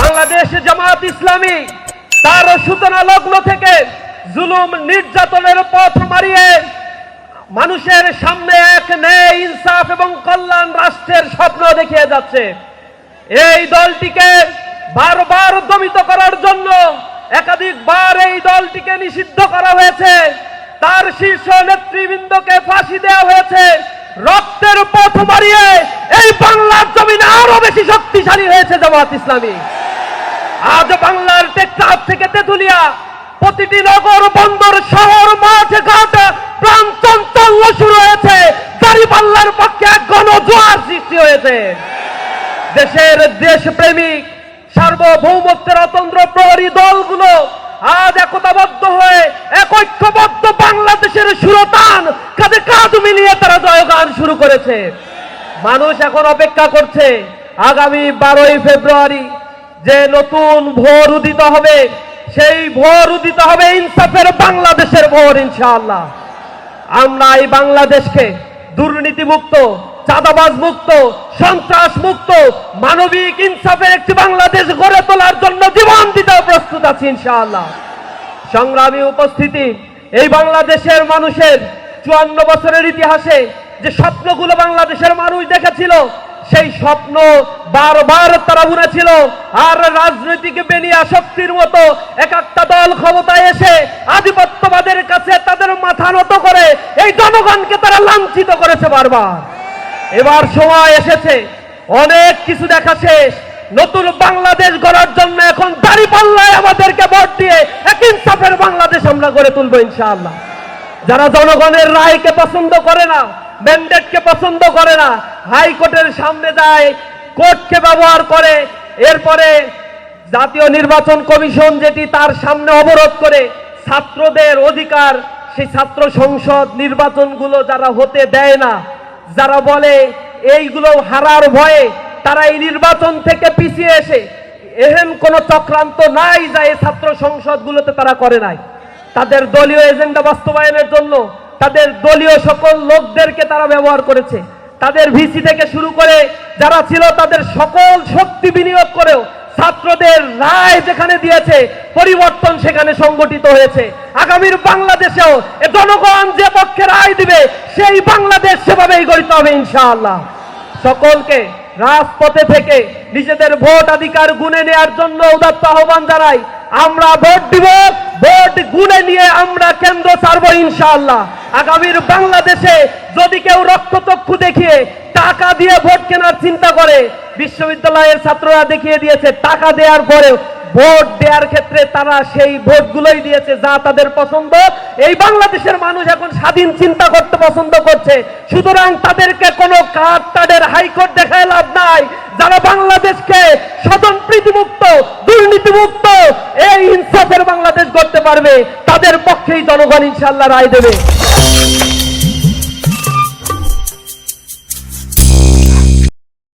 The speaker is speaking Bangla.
বাংলাদেশ জামাত ইসলামী তার সূচনা লগ্ন থেকে জুলুম নির্যাতনের পথ মারিয়ে মানুষের সামনে এক ন্যায়, ইনসাফ এবং কল্যাণ রাষ্ট্রের স্বপ্ন দেখিয়ে যাচ্ছে। এই দলটিকে বারবার দমিত করার জন্য একাধিকবার এই দলটিকে নিষিদ্ধ করা হয়েছে। তার শীর্ষ নেতৃবৃন্দকে ফাঁসি দেওয়া হয়েছে। রক্তের পথ মারিয়ে এই বাংলার জমিনে আরও বেশি শক্তিশালী হয়েছে জামাত ইসলামী। আজ বাংলার টেকনাফ থেকে তেতুলিয়া, প্রতিটি নগর, বন্দর, শহর, মাঠ, ঘাট প্রাণ চঞ্চল্য শুরু হয়েছে। দাঁড়িপাল্লার পক্ষে এক গণজোয়ার সৃষ্টি হয়েছে। দেশের দেশপ্রেমিক, সার্বভৌমত্বের অতন্ত্র প্রহরী দলগুলো আজ একতাবদ্ধ হয়ে এক ঐক্যবদ্ধ বাংলাদেশের সুরতান কাঁধে কাঁধ মিলিয়ে তারা জয়গান শুরু করেছে। মানুষ এখন অপেক্ষা করছে। আগামী বারোই ফেব্রুয়ারি যে নতুন ভোর উদিত হবে, সেই ভোর উদিত হবে ইনসাফের বাংলাদেশের ভোর, ইনশাআল্লাহ। আমরা এই বাংলাদেশকে দুর্নীতি মুক্ত চাঁদাবাজ মুক্ত সন্ত্রাস মুক্ত মানবিক ইনসাফের একটি বাংলাদেশ গড়ে তোলার জন্য জীবন দিতেও প্রস্তুত আছি, ইনশাআল্লাহ। সংগ্রামী উপস্থিতি, এই বাংলাদেশের মানুষের চুয়ান্ন বছরের ইতিহাসে যে স্বপ্নগুলো বাংলাদেশের মানুষ দেখেছিল সেই স্বপ্ন বারবার তারা বুনেছিল। আর রাজনৈতিক বেনিয়া শক্তির মতো এক একটা দল ক্ষমতায় এসে আধিপত্যবাদের কাছে তাদের মাথা নত করে এই জনগণকে তারা লাঞ্ছিত করেছে বারবার। এবার সময় এসেছে। অনেক কিছু দেখা শেষ। নতুন বাংলাদেশ গড়ার জন্য এখন দাড়ি পাল্লায় আমাদেরকে ভোট দিয়ে এক ইনসাফের বাংলাদেশ আমরা গড়ে তুলবো ইনশাআল্লাহ। যারা জনগণের রায়কে পছন্দ করে না ম্যান্ডেটকে পছন্দ করে না। হাইকোর্টের সামনে যায়, কোর্টকে ব্যবহার করে। এরপরে জাতীয় নির্বাচন কমিশন যেটি তার সামনে অবরোধ করে, ছাত্রদের অধিকার, সেই ছাত্র সংসদ নির্বাচনগুলো যারা হতে দেয় না, যারা বলে এইগুলো হারার ভয়ে তারা এই নির্বাচন থেকে পিছিয়ে এসে এহেন কোন চক্রান্ত নাই যা এই ছাত্র সংসদগুলোতে তারা করে নাই। তাদের দলীয় এজেন্ডা বাস্তবায়নের জন্য তাদের দলীয় সকল লোকদেরকে তারা ব্যবহার করেছে। তাদের ভিসি থেকে শুরু করে যারা ছিল তাদের সকল শক্তি বিনিয়োগ করেও ছাত্রদের রায় যেখানে দিয়েছে, পরিবর্তন সেখানে সংগঠিত হয়েছে। আগামীর বাংলাদেশেও জনগণ যে পক্ষে রায় দিবে, সেই বাংলাদেশ সেভাবেই গড়িতে হবে ইনশাআল্লাহ। সকলকে রাজপথে থেকে নিজেদের ভোট অধিকার গুনে নেয়ার জন্য উদাত্ত আহ্বান জানাই। আমরা ভোট দিব। ভোট গুনে নিয়ে আমরা কেন্দ্র ছাড়বো ইনশাআল্লাহ। আগামীর বাংলাদেশে যদি কেউ রক্তচক্ষু দেখিয়ে টাকা দিয়ে ভোট কেনার চিন্তা করে, বিশ্ববিদ্যালয়ের ছাত্ররা দেখিয়ে দিয়েছে, টাকা দেওয়ার পরেও ভোট দেওয়ার ক্ষেত্রে তারা সেই ভোটগুলোই দিয়েছে যা তাদের পছন্দ। এই বাংলাদেশের মানুষ এখন স্বাধীন চিন্তা করতে পছন্দ করছে। সুতরাং তাদেরকে কোনো কার্ড টার্ডের হাইকোর্ট দেখায় লাভ নাই। যারা বাংলাদেশকে স্বজন প্রীতিমুক্ত, দুর্নীতিমুক্ত এই ইনসাফের বাংলাদেশ করতে পারবে তাদের পক্ষেই জনগণ ইনশাল্লাহ রায় দেবে।